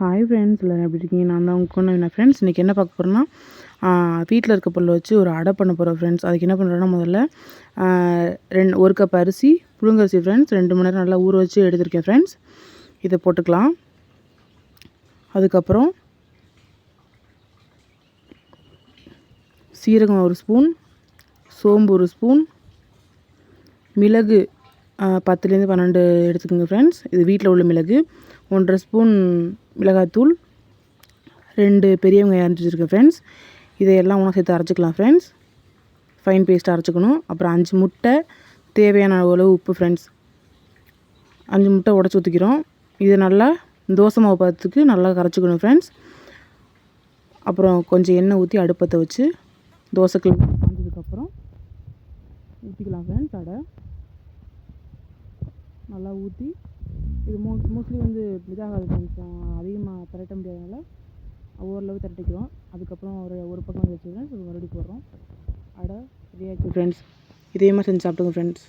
Hi friends எல்லோரும் எப்படி இருக்கீங்க? நான் தான் உங்கள் கொண்டு ஃப்ரெண்ட்ஸ் இன்றைக்கி என்ன பார்க்க போகிறோன்னா வீட்டில் இருக்க பொருளை வச்சு ஒரு அடை பண்ண போகிறோம் ஃப்ரெண்ட்ஸ் அதுக்கு என்ன பண்ணுறோன்னா முதல்ல ரெண்டு ஒரு கப் அரிசி புழுங்கரிசி ஃப்ரெண்ட்ஸ் ரெண்டு மணி நேரம் நல்லா ஊற வச்சு எடுத்திருக்கேன் ஃப்ரெண்ட்ஸ் இதை போட்டுக்கலாம். அதுக்கப்புறம் சீரகம் ஒரு ஸ்பூன் சோம்பு ஒரு ஸ்பூன் மிளகு பத்துலேருந்து பன்னெண்டு எடுத்துக்கோங்க ஃப்ரெண்ட்ஸ் இது வீட்டில் உள்ள மிளகு ஒன்றரை ஸ்பூன் மிளகாத்தூள் ரெண்டு பெரிய வெங்காயம் அரைச்சி வச்சுருக்கேன் ஃப்ரெண்ட்ஸ் இதையெல்லாம் ஒன்றா சேர்த்து அரைச்சிக்கலாம் ஃப்ரெண்ட்ஸ் ஃபைன் பேஸ்ட் அரைச்சிக்கணும். அப்புறம் அஞ்சு முட்டை தேவையான அளவு உப்பு ஃப்ரெண்ட்ஸ் அஞ்சு முட்டை உடச்சி ஊற்றிக்கிறோம் இது நல்லா தோசை மாவு பார்த்துக்கு நல்லா கரைச்சிக்கணும் ஃப்ரெண்ட்ஸ் அப்புறம் கொஞ்சம் எண்ணெய் ஊற்றி அடுப்பத்தை வச்சு தோசைக்கு காஞ்சதுக்கப்புறம் ஊற்றிக்கலாம் ஃப்ரெண்ட்ஸ் அடை. நல்லா ஊற்றி இது மோ மோஸ்ட்லி வந்து இதாகாது கொஞ்சம் அதிகமாக திரட்ட முடியாதனால ஓரளவு திரட்டிக்கிறோம் அதுக்கப்புறம் ஒரு ஒரு பக்கம் வச்சுக்கிறேன். மறுபடியும் போடுறோம். அடை ரெடி ஆகிடுச்சு ஃப்ரெண்ட்ஸ் இதே மாதிரி செஞ்சு சாப்பிடுங்க ஃப்ரெண்ட்ஸ்